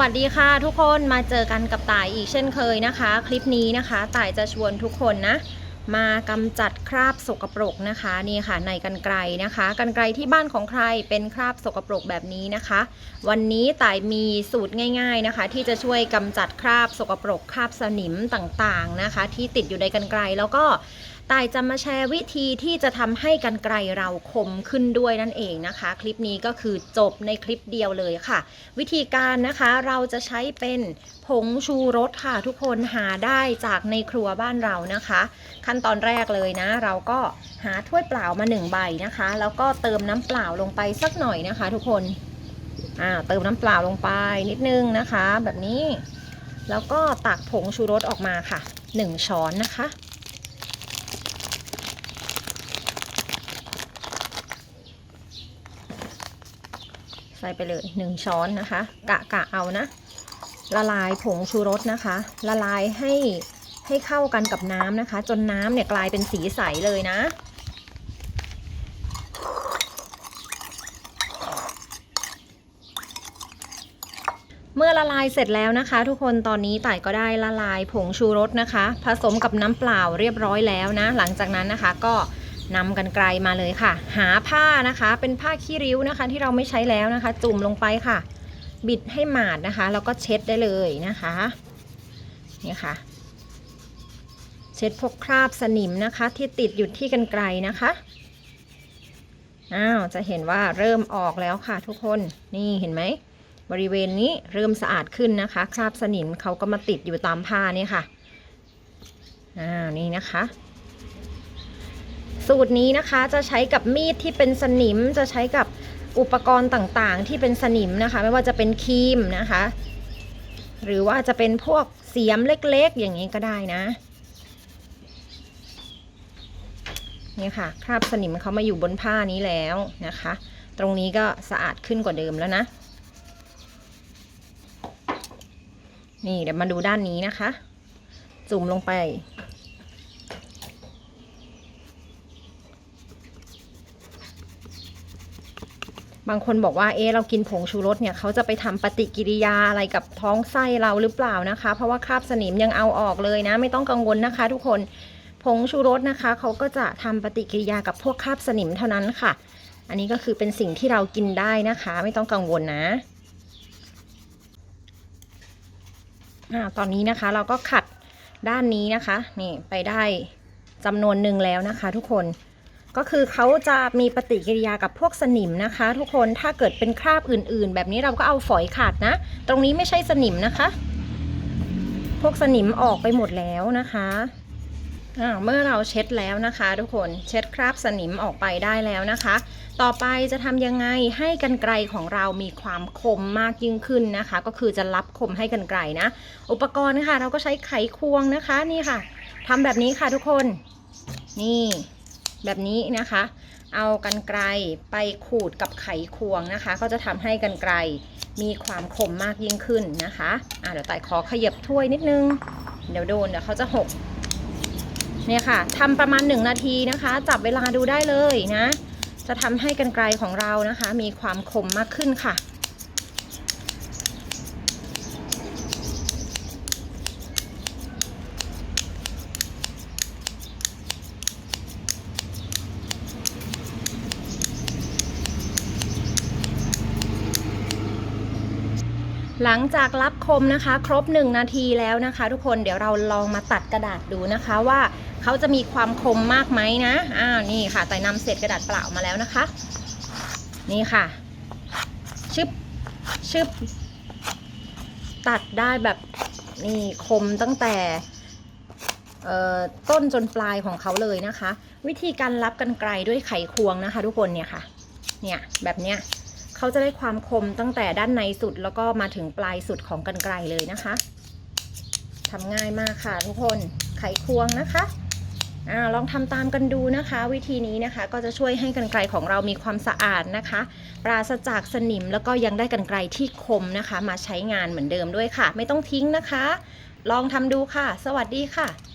วัสดีค่ะทุกคนมาเจอกันกับต่ายอีกเช่นเคยนะคะ คลิปนี้นะคะต่ายจะชวนทุกคนนะ มากำจัดคราบสกปรกนะคะนี่ค่ะในกันไกรนะคะกันไกรที่บ้านของใครเป็นคราบสกปรกแบบนี้นะคะ วันนี้ต่ายมีสูตรง่าย ๆนะคะ ที่จะช่วยกำจัดคราบสกปรกคราบสนิมต่างๆนะคะ ที่ติดอยู่ในกันไกรแล้วก็ ตายจะมาแชร์วิธีที่จะทำให้กันไกรเราคมขึ้นด้วยนั่นเองนะคะ คลิปนี้ก็คือจบในคลิปเดียวเลยค่ะ วิธีการนะคะเราจะใช้เป็นผงชูรสค่ะทุกคนหาได้จากในครัวบ้านเรานะคะ ขั้นตอนแรกเลยนะ เราก็หาถ้วยเปล่ามาหนึ่งใบนะคะ แล้วก็เติมน้ำเปล่าลงไปสักหน่อยนะคะ ทุกคนอ่าเติมน้ำเปล่าลงไปนิดนึงนะคะ แบบนี้ แล้วก็ตักผงชูรสออกมาค่ะหนึ่งช้อนนะคะ ใส่ไปเลยหนึ่งช้อนนะคะ กะกะเอานะ ละลายผงชูรสนะคะ ละลายให้ให้เข้ากันกับน้ำนะคะ จนน้ำเนี่ยกลายเป็นสีใสเลยนะ เมื่อละลายเสร็จแล้วนะคะ ทุกคนตอนนี้ต่ายก็ได้ละลายผงชูรสนะคะ ผสมกับน้ำเปล่าเรียบร้อยแล้วนะ หลังจากนั้นนะคะก็ นำกันไกลมาเลยค่ะ หาผ้านะคะ เป็นผ้าขี้ริ้วนะคะ ที่เราไม่ใช้แล้วนะคะ จุ่มลงไปค่ะ บิดให้หมาดนะคะ แล้วก็เช็ดได้เลยนะคะนี่ค่ะ เช็ดพวกคราบสนิมนะคะ ที่ติดอยู่ที่กันไกลนะคะอ้าวจะเห็นว่าเริ่มออกแล้วค่ะ ทุกคนนี่เห็นไหมบริเวณนี้เริ่มสะอาดขึ้นนะคะ คราบสนิมเขาก็มาติดอยู่ตามผ้านี่ค่ะอ่านี่นะคะ สูตรนี้นะคะจะใช้กับมีดที่เป็นสนิมจะใช้กับอุปกรณ์ต่างๆ ที่เป็นสนิมนะคะ ไม่ว่าจะเป็นครีมนะคะ หรือว่าจะเป็นพวกเสียมเล็กๆ อย่างนี้ก็ได้นะนี่ค่ะคราบสนิมเขามาอยู่บนผ้านี้แล้วนะคะ ตรงนี้ก็สะอาดขึ้นกว่าเดิมแล้วนะ นี่เดี๋ยวมาดูด้านนี้นะคะ จุ่มลงไป บางคนบอกว่าเอ๊ะเรากินผงชูรสเนี่ยเขาจะไปทำปฏิกิริยาอะไรกับท้องไส้เราหรือเปล่านะคะ เพราะว่าคราบสนิมยังเอาออกเลยนะ ไม่ต้องกังวลนะคะ ทุกคนผงชูรสนะคะเขาก็จะทำปฏิกิริยากับพวกคราบสนิมเท่านั้นค่ะ อันนี้ก็คือเป็นสิ่งที่เรากินได้นะคะ ไม่ต้องกังวลนะอ่าตอนนี้นะคะเราก็ขัดด้านนี้นะคะนี่ไปได้จำนวนหนึ่งแล้วนะคะ ทุกคน ก็คือเขาจะมีปฏิกิริยากับพวกสนิมนะคะ ทุกคนถ้าเกิดเป็นคราบอื่นๆ แบบนี้เราก็เอาฝอยขัดนะ ตรงนี้ไม่ใช่สนิมนะคะ พวกสนิมออกไปหมดแล้วนะคะอ่าเมื่อเราเช็ดแล้วนะคะ ทุกคนเช็ดคราบสนิมออกไปได้แล้วนะคะ ต่อไปจะทำยังไงให้กันไกรของเรามีความคมมากยิ่งขึ้นนะคะ ก็คือจะรับคมให้กันไกรนะ อุปกรณ์ค่ะ เราก็ใช้ไขควงนะคะนี่ค่ะทำแบบนี้ค่ะทุกคน นี่ แบบนี้นะคะ เอากันไกรไปขูดกับไขควงนะคะ ก็จะทำให้กันไกรมีความคมมากยิ่งขึ้นนะคะอะเดี๋ยวไต่ขอขยับถ้วยนิดนึง เดี๋ยวโดนเดี๋ยวเขาจะหกเนี่ยค่ะทำประมาณหนึ่งนาทีนะคะ จับเวลาดูได้เลยนะ จะทำให้กันไกรของเรานะคะ มีความคมมากขึ้นค่ะ หลังจากรับคมนะคะ ครบ 1 นาทีแล้วนะคะ ทุกคนเดี๋ยวเราลองมาตัดกระดาษดูนะคะว่าเขาจะมีความคมมากไหมนะอ้าวนี่ค่ะแต่นำเศษกระดาษเปล่ามาแล้วนะคะ นี่ค่ะ ชึบชึบตัดได้แบบนี่คมตั้งแต่ต้นจนปลายของเขาเลยนะคะ วิธีการรับกันไกลด้วยไขควงนะคะ ทุกคนเนี่ยค่ะ เนี่ยแบบเนี้ย เขาจะได้ความคมตั้งแต่ด้านในสุดแล้วก็มาถึงปลายสุดของกันไกลเลยนะคะทำง่ายมากค่ะทุกคนไขควงนะคะอลองทำตามกันดูนะคะ วิธีนี้นะคะก็จะช่วยให้กันไกลของเรามีความสะอาดนะคะ ปราศจากสนิมแล้วก็ยังได้กันไกลที่คมนะคะ มาใช้งานเหมือนเดิมด้วยค่ะ ไม่ต้องทิ้งนะคะ ลองทำดูค่ะ สวัสดีค่ะ